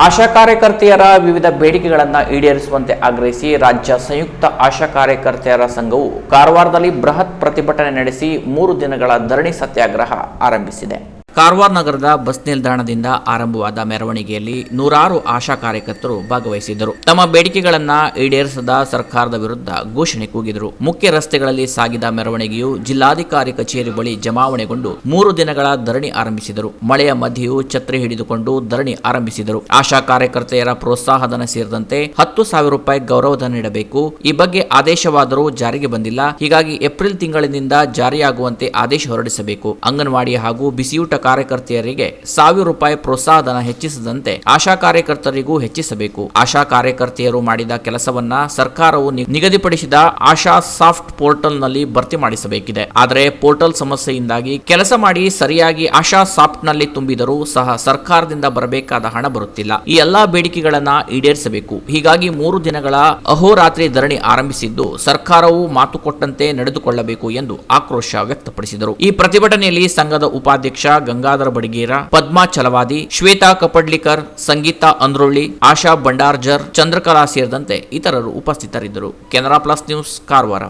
ಆಶಾ ಕಾರ್ಯಕರ್ತೆಯರ ವಿವಿಧ ಬೇಡಿಕೆಗಳನ್ನು ಈಡೇರಿಸುವಂತೆ ಆಗ್ರಹಿಸಿ ರಾಜ್ಯ ಸಂಯುಕ್ತ ಆಶಾ ಕಾರ್ಯಕರ್ತೆಯರ ಸಂಘವು ಕಾರವಾರದಲ್ಲಿ ಬೃಹತ್ ಪ್ರತಿಭಟನೆ ನಡೆಸಿ ಮೂರು ದಿನಗಳ ಧರಣಿ ಸತ್ಯಾಗ್ರಹ ಆರಂಭಿಸಿದೆ. ಕಾರವಾರ ನಗರದ ಬಸ್ ನಿಲ್ದಾಣದಿಂದ ಆರಂಭವಾದ ಮೆರವಣಿಗೆಯಲ್ಲಿ ನೂರಾರು ಆಶಾ ಕಾರ್ಯಕರ್ತರು ಭಾಗವಹಿಸಿದ್ದರು. ತಮ್ಮ ಬೇಡಿಕೆಗಳನ್ನ ಈಡೇರಿಸದ ಸರ್ಕಾರದ ವಿರುದ್ಧ ಘೋಷಣೆ ಕೂಗಿದರು. ಮುಖ್ಯ ರಸ್ತೆಗಳಲ್ಲಿ ಸಾಗಿದ ಮೆರವಣಿಗೆಯು ಜಿಲ್ಲಾಧಿಕಾರಿ ಕಚೇರಿ ಬಳಿ ಜಮಾವಣೆಗೊಂಡು ಮೂರು ದಿನಗಳ ಧರಣಿ ಆರಂಭಿಸಿದರು. ಮಳೆಯ ಮಧ್ಯೆಯೂ ಛತ್ರಿ ಹಿಡಿದುಕೊಂಡು ಧರಣಿ ಆರಂಭಿಸಿದರು. ಆಶಾ ಕಾರ್ಯಕರ್ತೆಯರ ಪ್ರೋತ್ಸಾಹಧನ ಸೇರಿದಂತೆ ಹತ್ತು ಸಾವಿರ ರೂಪಾಯಿ ಗೌರವಧನ ನೀಡಬೇಕು. ಈ ಬಗ್ಗೆ ಆದೇಶವಾದರೂ ಜಾರಿಗೆ ಬಂದಿಲ್ಲ. ಹೀಗಾಗಿ ಏಪ್ರಿಲ್ ತಿಂಗಳಿನಿಂದ ಜಾರಿಯಾಗುವಂತೆ ಆದೇಶ ಹೊರಡಿಸಬೇಕು. ಅಂಗನವಾಡಿ ಹಾಗೂ ಬಿಸಿಯೂಟ ಕಾರ್ಯಕರ್ತೆಯರಿಗೆ ಸಾವಿರ ರೂಪಾಯಿ ಪ್ರೋತ್ಸಾಹಧನ ಹೆಚ್ಚಿಸದಂತೆ ಆಶಾ ಕಾರ್ಯಕರ್ತರಿಗೂ ಹೆಚ್ಚಿಸಬೇಕು. ಆಶಾ ಕಾರ್ಯಕರ್ತೆಯರು ಮಾಡಿದ ಕೆಲಸವನ್ನ ಸರ್ಕಾರವು ನಿಗದಿಪಡಿಸಿದ ಆಶಾ ಸಾಫ್ಟ್ ಪೋರ್ಟಲ್ನಲ್ಲಿ ಭರ್ತಿ ಮಾಡಿಸಬೇಕಿದೆ. ಆದರೆ ಪೋರ್ಟಲ್ ಸಮಸ್ಯೆಯಿಂದಾಗಿ ಕೆಲಸ ಮಾಡಿ ಸರಿಯಾಗಿ ಆಶಾ ಸಾಫ್ಟ್ನಲ್ಲಿ ತುಂಬಿದರೂ ಸಹ ಸರ್ಕಾರದಿಂದ ಬರಬೇಕಾದ ಹಣ ಬರುತ್ತಿಲ್ಲ. ಈ ಎಲ್ಲಾ ಬೇಡಿಕೆಗಳನ್ನ ಈಡೇರಿಸಬೇಕು. ಹೀಗಾಗಿ ಮೂರು ದಿನಗಳ ಅಹೋರಾತ್ರಿ ಧರಣಿ ಆರಂಭಿಸಿದ್ದು ಸರ್ಕಾರವು ಮಾತು ಕೊಟ್ಟಂತೆ ನಡೆದುಕೊಳ್ಳಬೇಕು ಎಂದು ಆಕ್ರೋಶ ವ್ಯಕ್ತಪಡಿಸಿದರು. ಈ ಪ್ರತಿಭಟನೆಯಲ್ಲಿ ಸಂಘದ ಉಪಾಧ್ಯಕ್ಷ ಗಂಗಾಧರ ಬಡಗೇರ, ಪದ್ಮಾ ಚಲವಾದಿ, ಶ್ವೇತಾ ಕಪಡ್ಲಿಕರ್, ಸಂಗೀತಾ ಅಂದ್ರೊಳ್ಳಿ, ಆಶಾ ಭಂಡಾರ್ಜರ್, ಚಂದ್ರಕಲಾ ಸೇರಿದಂತೆ ಇತರರು ಉಪಸ್ಥಿತರಿದ್ದರು. Canara plus news, Karwar.